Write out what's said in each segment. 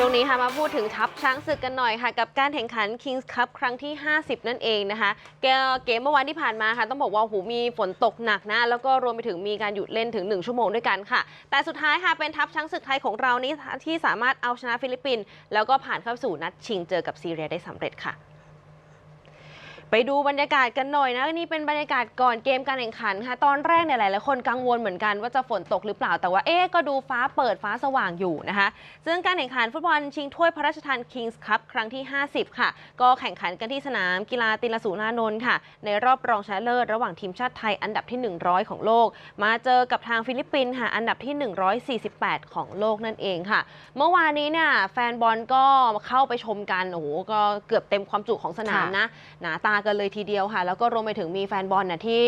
ช่วงนี้ค่ะมาพูดถึงทัพช้างศึกกันหน่อยค่ะ กับการแข่งขัน Kings Cup ครั้งที่ 50 นั่นเองนะคะเกมเมื่อวานที่ผ่านมาค่ะ ต้องบอกว่าโอ้โหมีฝนตกหนักนะ แล้วก็รวมไปถึงมีการหยุดเล่นถึง 1 ชั่วโมงด้วยกันค่ะ แต่สุดท้ายค่ะ เป็นทัพช้างศึกไทยของเรานี้ที่สามารถเอาชนะฟิลิปปินส์แล้วก็ผ่านเข้าสู่นัดชิงเจอกับซีเรียได้สำเร็จค่ะ ไปดูบรรยากาศกันหน่อยนะนี่เป็นบรรยากาศก่อนเกมการแข่งขันค่ะ ตอนแรกเนี่ยหลายๆคนกังวลเหมือนกันว่าจะฝนตกหรือเปล่าแต่ว่าเอ๊ะก็ดูฟ้าเปิดฟ้าสว่างอยู่นะคะ ซึ่งการแข่งขันฟุตบอลชิงถ้วยพระราชทาน Kings Cup ครั้งที่ 50 ค่ะ ก็แข่งขันกันที่สนามกีฬาตินสูนานนท์ค่ะ ในรอบรองชนะเลิศระหว่างทีมชาติไทยอันดับที่ 100 ของโลก มาเจอกับทางฟิลิปปินส์ค่ะอันดับที่ 148 ของโลกนั่นเองค่ะ เมื่อวานนี้เนี่ยแฟนบอลก็เข้าไปชมกันโอ้โหก็เกือบเต็มความจุของสนามนะหนาตากันเลยทีเดียวค่ะ แล้วก็รวมไปถึงมีแฟนบอลน่ะที่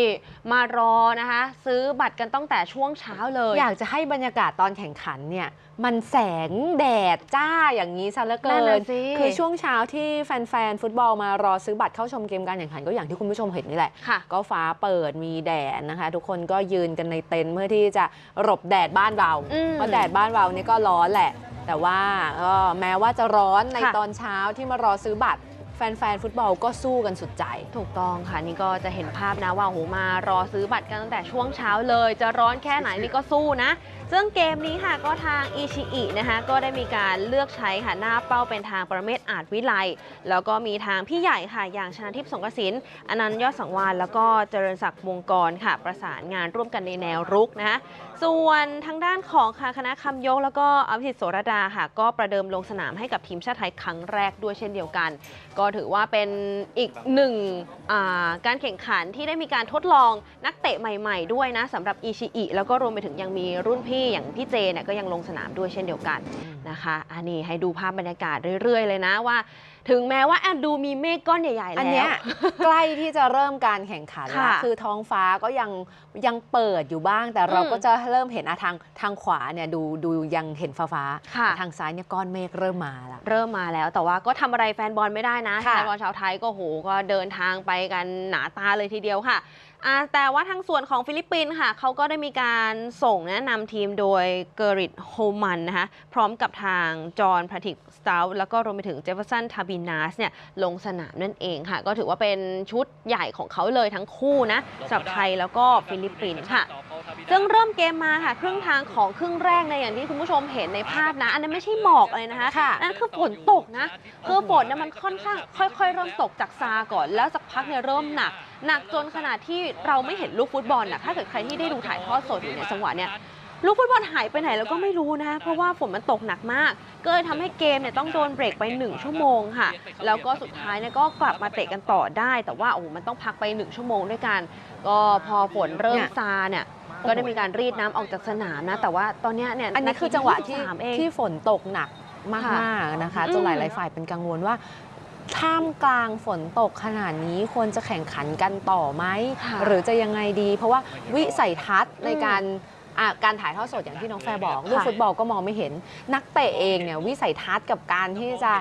มารอนะคะ ซื้อบัตรกันตั้งแต่ช่วงเช้าเลย อยากจะให้บรรยากาศตอนแข่งขันเนี่ยมันแสงแดดจ้าอย่างนี้ซะเหลือเกินั่นนน่ะสิคือช่วงเช้าที่แฟนๆฟุตบอลมารอซื้อบัตรเข้าชมเกมการแข่งขันก็อย่างที่คุณผู้ชมเห็นนี่แหละค่ะก็ฟ้าเปิดมีแดดนะคะ ทุกคนก็ยืนกันในเต็นท์เพื่อที่จะหลบแดดบ้านเราอืมเพราะแดดบ้านเรานี่ก็ร้อนแหละ แต่ว่าก็แม้ว่าจะร้อนในค่ะตอนเช้าที่มารอซื้อบัตร แฟนๆฟุตบอลก็สู้กันสุดใจ ถูกต้องค่ะนี่ก็จะเห็นภาพนะว่าโอ้โหมารอซื้อบัตรกันตั้งแต่ช่วงเช้าเลย จะร้อนแค่ไหนนี่ก็สู้นะ ซึ่งเกมนี้ค่ะก็ทางอิชิอินะคะก็ได้มีการเลือกใช้ค่ะหน้าเป้าเป็นทางประเมศอาจวิไลแล้วก็มีทางพี่ใหญ่ค่ะอย่างชนะทิพย์สงกสินอนันต์ยอดสังวานแล้วก็เจริญศักดิ์วงกรค่ะ ประสานงานร่วมกันในแนวรุกนะคะส่วนทางด้านของค่ะคณะคำยกแล้วก็อภิสิทธิ์โสรดาค่ะ ก็ประเดิมลงสนามให้กับทีมชาติไทยครั้งแรกด้วยเช่นเดียวกัน ก็ถือว่าเป็นอีกหนึ่งการแข่งขันที่ได้มีการทดลองนักเตะใหม่ ๆ ด้วยนะสำหรับอิชิอิแล้วก็รวมไปถึงยังมีรุ่นพี่อย่างพี่เจเนี่ยก็ยังลงสนามด้วยเช่นเดียวกันนะคะอันนี้ให้ดูภาพบรรยากาศเรื่อย ๆ เลยนะว่า ถึงแม้ว่าแอบดูมีเมฆก้อนใหญ่ๆแล้วอันเนี้ยใกล้ที่จะเริ่มการแข่งขันแล้วค่ะคือท้องฟ้าก็ยังยังเปิดอยู่บ้าง แต่เราอืมก็จะเริ่มเห็นอะทางทางขวาเนี่ยดูดูยังเห็นฟ้าฟ้าๆค่ะทางซ้ายเนี่ยก้อนเมฆเริ่มมาแล้วเริ่มมาแล้วแต่ว่าก็ทำอะไรแฟนบอลไม่ได้นะค่ะแฟนบอลชาวไทยก็โหก็เดินทางไปกันหนาตาเลยทีเดียวค่ะอ่าแต่ว่าทางส่วนของฟิลิปปินส์ค่ะเขาก็ได้มีการส่งแนะนำทีมโดยเกอริตโฮมันนะคะพร้อมกับทางจอห์นพาทิกสตาแล้วก็รวมไปถึงเจฟเฟอร์สันทาบินาสเนี่ยลงสนามนั่นเองค่ะ ก็ถือว่าเป็นชุดใหญ่ของเขาเลยทั้งคู่นะสำหรับไทยแล้วก็ฟิลิปปินส์ค่ะ ซึ่งเริ่มเกมมาค่ะ ครึ่งทางของครึ่งแรกในยอย่างที่คุณผู้ชมเห็นในภาพนะ อันนั้นไม่ใช่หมอกเลยนะคะค่ะนั่นคือฝนตกนะคือฝนเนี่ยมันค่อนข้างค่อย ๆ เริ่มตกจากซาก่อน แล้วสักพักเนี่ยเริ่มหนักหนักจนขนาดที่เราไม่เห็นลูกฟุตบอลนะถ้าเกิดใครที่ได้ดูถ่ายทอดสดอยู่เนี่ยจังหวะเนี่ย ลูกฟุตบอลหายไปไหนเราก็ไม่รู้นะ เพราะว่าฝนมันตกหนักมาก ก็เลยทำให้เกมเนี่ยต้องโดนเบรกไป 1 ชั่วโมงค่ะ แล้วก็สุดท้ายเนี่ยก็กลับมาเตะกันต่อได้ แต่ว่าโอ้โหมันต้องพักไป 1 ชั่วโมงด้วยกัน ก็พอฝนเริ่มเนี่ยซาเนี่ยก็ได้มีการรีดน้ำออกจากสนามนะ แต่ว่าตอนเนี้ยเนี่ยอันนี้คือจังหวะที่นาที23เองที่ฝนตกหนักมากๆนะคะอืมจนหลายๆฝ่ายเป็นกังวลว่าท่ามกลางฝนตกขนาดนี้ควรจะแข่งขันกันต่อไหมค่ะหรือจะยังไงดี เพราะว่าวิสัยทัศน์ในอืมการ อะการถ่ายทอดสดอย่างที่น้องแฟร์บอกค่ะลูกฟุตบอลก็มองไม่เห็น นักเตะเองเนี่ยวิสัยทัศน์กับการที่จะ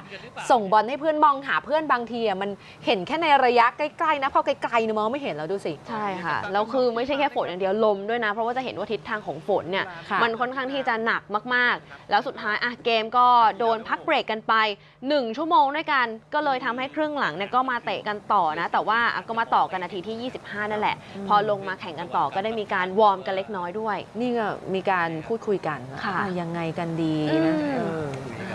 ส่งบอลให้เพื่อนมองหาเพื่อนบางทีอะมันเห็นแค่ในระยะใกล้ๆนะพอไกลๆเนี่ยมองไม่เห็นแล้วดูสิใช่ค่ะแล้วคือไม่ใช่แค่ฝนอย่างเดียวลมด้วยนะ เพราะว่าจะเห็นว่าทิศทางของฝนเนี่ยค่ะมันค่อนข้างที่จะหนักมากๆ แล้วสุดท้ายอะเกมก็โดนพักเบรกกันไป 1 ชั่วโมงด้วยกัน ก็เลยทำให้ครึ่งหลังเนี่ยก็มาเตะกันต่อนะ แต่ว่าอะก็มาต่อกันนาทีที่ 25 นั่นแหละ พอลงมาแข่งกันต่อก็ได้มีการวอร์มกันเล็กน้อยด้วยนี่ก็มีการพูดคุยกันว่าค่ะ อะยังไงกันดีนะอืมเออ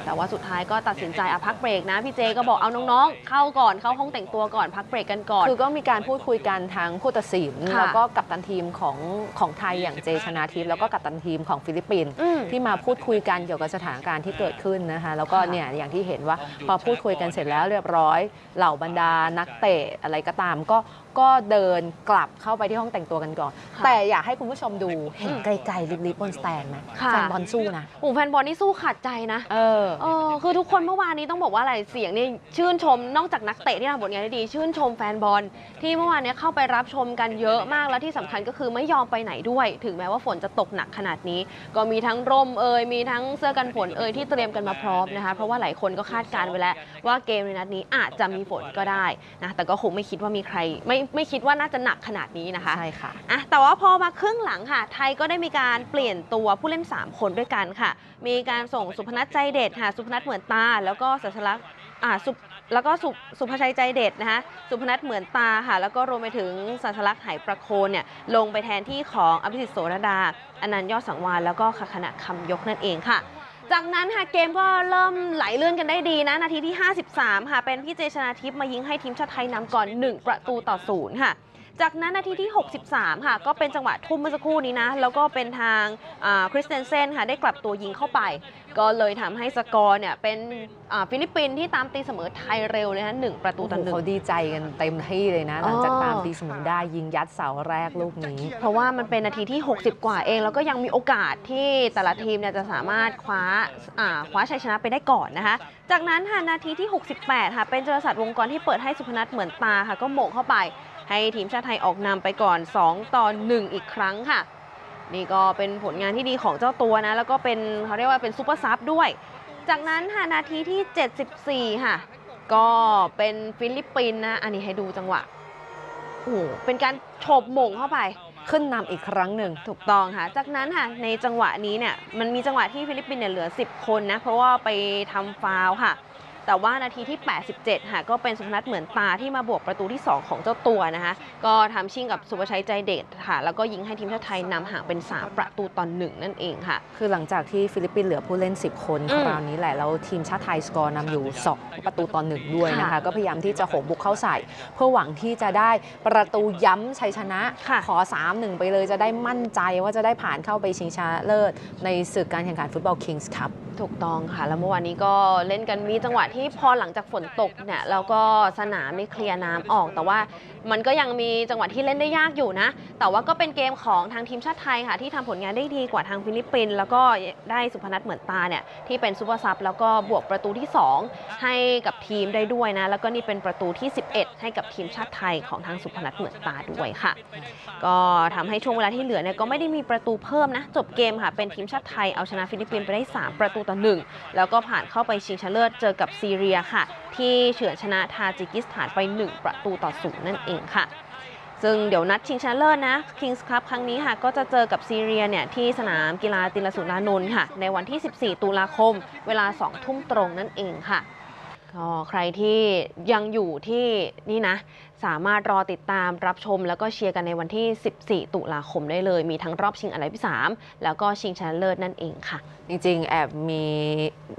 แต่ว่าสุดท้ายก็ตัดสินใจอะพักเบรกนะ พี่เจก็บอกเอาน้องๆ เข้าก่อนเข้าห้องแต่งตัวก่อนพักเบรกกันก่อน คือก็มีการพูดคุยกันทั้งผู้ตัดสิน ค่ะแล้วก็กัปตันทีมของของไทยอย่างเจชนาทิพย์แล้วก็กัปตันทีมของฟิลิปปินส์อืมที่มาพูดคุยกันเกี่ยวกับสถานการณ์ที่เกิดขึ้นนะคะ แล้วก็ค่ะ เนี่ยอย่างที่เห็นว่าพอพูดคุยกันเสร็จแล้วเรียบร้อย เหล่าบรรดานักเตะอะไรก็ตามก็ ก็เดินกลับเข้าไปที่ห้องแต่งตัวกันก่อนค่ะแต่อยากให้คุณผู้ชมดูเห็นอืมไกลๆลิบๆบนสแตนไหมค่ะ แฟนบอลสู้นะโอ้แฟนบอลนี่สู้ขาดใจนะเออ เออคือทุกคนเมื่อวานนี้ต้องบอกว่าอะไรเสียงนี่ชื่นชมนอกจากนักเตะที่ทำผลงานได้ดี ชื่นชมแฟนบอลที่เมื่อวานเนี้เข้าไปรับชมกันเยอะมากแล้วที่สำคัญก็คือไม่ยอมไปไหนด้วย ถึงแม้ว่าฝนจะตกหนักขนาดนี้ ก็มีทั้งร่มเอ่ยมีทั้งเสื้อกันฝนเอ่ยที่เตรียมกันมาพร้อมนะคะเพราะว่าหลายคนก็คาดการณ์ไว้แล้วว่าเกมในนัดนี้อาจจะมีฝนก็ได้นะแต่ก็คงไม่คิดว่ามีใครไม่ไม่คิดว่าน่าจะหนักขนาดนี้นะคะใช่ค่ะอะแต่ว่าพอมาครึ่งหลังค่ะ ไทยก็ได้มีมีการเปลี่ยนตัวผู้เล่น 3 คนด้วยกันค่ะ มีการส่งสุพนัทใจเด็ดค่ะ สุพนัทเหมือนตา แล้วก็สัสลักษณ์อ่าสุพแล้วก็สุสุภชัยใจเด็ดนะคะ สุพนัทเหมือนตาค่ะ แล้วก็รวมไปถึงสัสลักษณ์ไหประโคนเนี่ยลงไปแทนที่ของอภิสิทธิ์โสรดาอนันต์ยอดสังวานแล้วก็ขคณะคำยกนั่นเองค่ะ จากนั้นค่ะเกมก็เริ่มไหลเลื่อนกันได้ดีนะ นาทีที่ 53 ค่ะ เป็นพี่เจชนาทิพย์มายิงให้ทีมชาติไทยนำก่อน 1 ประตูต่อศูนย์ค่ะ จากนั้นนาทีที่ 63 ค่ะ ก็เป็นจังหวะทุ่มเมื่อสักครู่นี้นะ แล้วก็เป็นทางคริสเตนเซนค่ะ ได้กลับตัวยิงเข้าไป ก็เลยทำให้สกอร์เนี่ยเป็นอ่าฟิลิปปินส์ที่ตามตีเสมอไทยเร็วเลยนะหนึ่งประตูโอ้โหต่อหนึ่งเขาดีใจกันเต็มที่เลยนะ หลังจากอ๋อตามตีเสมอได้ยิงยัดเสาแรกลูกนี้ เพราะว่ามันเป็นนาทีที่ 60 กว่าเอง แล้วก็ยังมีโอกาสที่แต่ละทีมเนี่ยจะสามารถคว้าอ่าคว้าชัยชนะไปได้ก่อนนะคะจากนั้นค่ะนาทีที่ 68 ค่ะ เป็นเจรศักดิ์วงกรที่เปิดให้สุพนัทเหมือนตาค่ะ ก็โหม่งเข้าไป ให้ทีมชาติไทยออกนำไปก่อน 2 ต่อ 1 อีกครั้งค่ะ นี่ก็เป็นผลงานที่ดีของเจ้าตัวนะ แล้วก็เป็นเขาเรียกว่าเป็นซูเปอร์ซับด้วย จากนั้นค่ะนาทีที่ 74 ค่ะ ก็เป็นฟิลิปปินส์นะ อันนี้ให้ดูจังหวะโอ้โหเป็นการโฉบหม่งเข้าไปขึ้นนำอีกครั้งหนึ่งถูกต้องค่ะ จากนั้นค่ะในจังหวะนี้เนี่ยมันมีจังหวะที่ฟิลิปปินส์เนี่ยเหลือ 10 คนนะ เพราะว่าไปทำฟาวล์ค่ะ แต่ว่านาทีที่ 87 ค่ะ ก็เป็นสุพนัทเหมือนตาที่มาบวกประตูที่ 2 ของเจ้าตัวนะคะ ก็ทำชิงกับสุภชัยใจเด็ดค่ะ แล้วก็ยิงให้ทีมชาติไทยนำห่างเป็น 3 ประตูต่อหนึ่งนั่นเองค่ะ คือหลังจากที่ฟิลิปปินส์เหลือผู้เล่น 10 คนอืมคราวนี้แหละ แล้วทีมชาติไทยสกอร์นำอยู่ 2 ประตูต่อหนึ่งด้วยนะคะค่ะก็พยายามที่จะโหมบุกเข้าใส่ เพื่อหวังที่จะได้ประตูย้ำชัยชนะค่ะขอ 3-1 ไปเลยจะได้มั่นใจว่าจะได้ผ่านเข้าไปชิงชนะเลิศในศึกการแข่งขันฟุตบอลคิงส์คัพถูกต้องค่ะแล้วเมื่อวานนี้ก็เล่นกันมีจังหวะที่พอหลังจากฝนตกเนี่ยแล้วก็สนามนี่เคลียร์น้ำออก แต่ว่ามันก็ยังมีจังหวะที่เล่นได้ยากอยู่นะ แต่ว่าก็เป็นเกมของทางทีมชาติไทยค่ะ ที่ทำผลงานได้ดีกว่าทางฟิลิปปินส์แล้วก็ได้สุพนัทเหมือนตาเนี่ยที่เป็นซูเปอร์ซับแล้วก็บวกประตูที่ 2 ให้กับทีมได้ด้วยนะ แล้วก็นี่เป็นประตูที่ 11 ให้กับทีมชาติไทยของทางสุพนัทเหมือนตาด้วยค่ะ ก็ทำให้ช่วงเวลาที่เหลือเนี่ยก็ไม่ได้มีประตูเพิ่มนะ จบเกมค่ะ เป็นทีมชาติไทยเอาชนะฟิลิปปินส์ไปได้ 3 ประตูต่อหนึ่งแล้วก็ผ่านเข้าไปชิงชนะเลิศเจอกับซีเรียค่ะ ที่เฉือนชนะทาจิกิสถานไป 1 ประตูต่อศูนย์นั่นเองค่ะ ซึ่งเดี๋ยวนัดชิงชนะเลิศนะ Kings Cup ครั้งนี้ค่ะ ก็จะเจอกับซีเรียเนี่ยที่สนามกีฬาติลสุรานนท์ค่ะ ในวันที่ 14 ตุลาคม เวลา 2 ทุ่มตรงนั่นเองค่ะ ก็ใครที่ยังอยู่ที่นี่นะ สามารถรอติดตามรับชม แล้วก็เชียร์กันในวันที่ 14 ตุลาคมได้เลย มีทั้งรอบชิงอันดับที่3แล้วก็ชิงชนะเลิศนั่นเองค่ะ จริงๆ แอบมี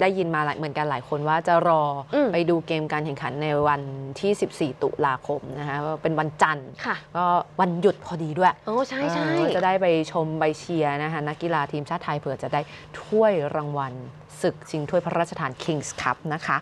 ได้ยินมาหลายเหมือนกันหลายคนว่าจะรออมไปดูเกมการแข่งขันในวันที่ 14 ตุลาคมนะคะว่าเป็นวันจันทร์ค่ะก็วันหยุดพอดีด้วยโอ้ใช่ใช่เออจะได้ไปชมไปเชียร์นะคะนักกีฬาทีมชาติไทยเผื่อจะได้ถ้วยรางวัลศึกชิงถ้วยพระราชทาน Kings Cup นะคะ